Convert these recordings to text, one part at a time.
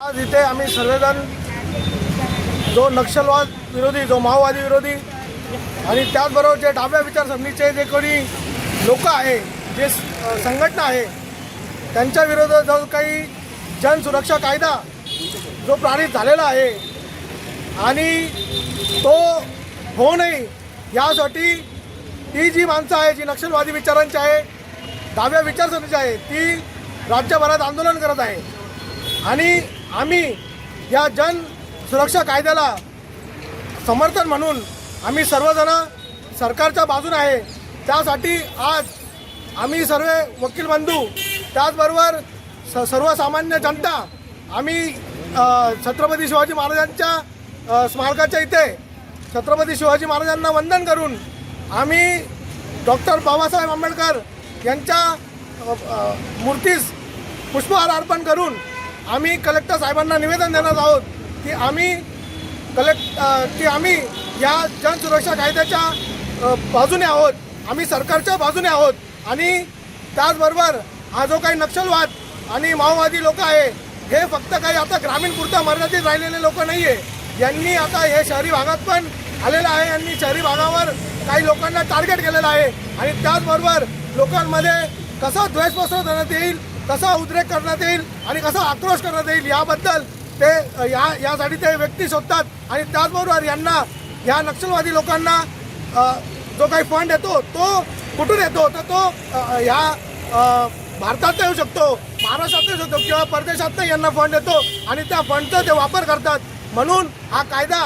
आज इथे आम्ही सर्वजण जो नक्षलवाद विरोधी जो माओवादी विरोधी आणि त्याचबरोबर जे डाव्या विचारसरणीचे जे कोणी लोक आहे जे संघटना आहे त्यांच्या विरोधात जो काही जनसुरक्षा कायदा जो पारित झालेला आहे आणि तो होऊ नये यासाठी ती जी माणसं आहे जी नक्षलवादी विचारांची आहे डाव्या विचारसरणीची आहे ती राज्यभरात आंदोलन करत आहे. आणि आम्ही या जन सुरक्षा कायद्याला समर्थन म्हणून आम्ही सर्वजण सरकारच्या बाजून आहे. त्यासाठी आज आम्ही सर्व वकील बंधू त्याचबरोबर स सर्वसामान्य जनता आम्ही छत्रपती शिवाजी महाराजांच्या स्मारकाच्या इथे छत्रपती शिवाजी महाराजांना वंदन करून आम्ही डॉक्टर बाबासाहेब आंबेडकर यांच्या मूर्तीस पुष्पहार अर्पण करून आम्ही कलेक्टर साहेबांना निवेदन देणार आहोत की आम्ही कलेक्ट की आम्ही या जनसुरक्षा कायद्याच्या बाजूने आहोत. आम्ही सरकारच्या बाजूने आहोत. आणि त्याचबरोबर हा जो काही नक्षलवाद आणि माओवादी लोक आहे हे फक्त काही आता ग्रामीण पुरता मर्यादित राहिलेले लोक नाही आहे यांनी आता हे शहरी भागात पण आलेलं आहे यांनी शहरी भागावर काही लोकांना टार्गेट केलेलं आहे. आणि त्याचबरोबर लोकांमध्ये कसा द्वेष पसरवण्यात येईल कसा उद्रेक करण्यात येईल आणि कसा आक्रोश करण्यात येईल याबद्दल ते या यासाठी ते व्यक्ती शोधतात. आणि त्याचबरोबर यांना या नक्षलवादी लोकांना जो काही फंड येतो तो कुठून येतो? तर तो ह्या भारतात येऊ शकतो महाराष्ट्रात येऊ शकतो किंवा परदेशात यांना फंड येतो आणि त्या फंडचा ते वापर करतात. म्हणून हा कायदा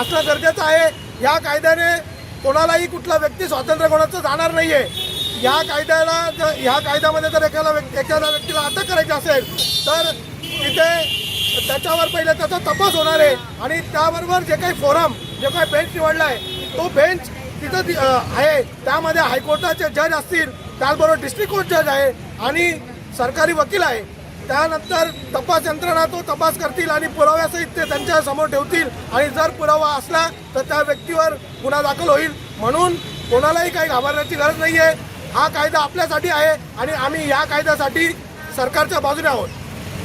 असणं गरजेचं आहे. या कायद्याने कोणालाही कुठला व्यक्ती स्वातंत्र्य कोणाचं जाणार नाही आहे या कायद्याला जर ह्या कायद्यामध्ये जर एखाद्या व्यक्ती एखाद्या व्यक्तीला अटक करायची असेल तर तिथे त्याच्यावर पहिले त्याचा तपास होणार आहे. आणि त्याबरोबर जे काही फोरम जे काही बेंच निवडला आहे तो बेंच तिथं आहे. त्यामध्ये हायकोर्टाचे जज असतील त्याचबरोबर डिस्ट्रिक्ट कोर्ट जज आहे आणि सरकारी वकील आहे. त्यानंतर तपास यंत्रणा तो तपास करतील आणि पुराव्यासहित ते त्यांच्यासमोर ठेवतील. आणि जर पुरावा असला तर त्या व्यक्तीवर गुन्हा दाखल होईल. म्हणून कोणालाही काही घाबरण्याची गरज नाही आहे हा कायदा आपल्यासाठी आहे आणि आम्ही या कायद्यासाठी सरकारच्या बाजूने आहोत.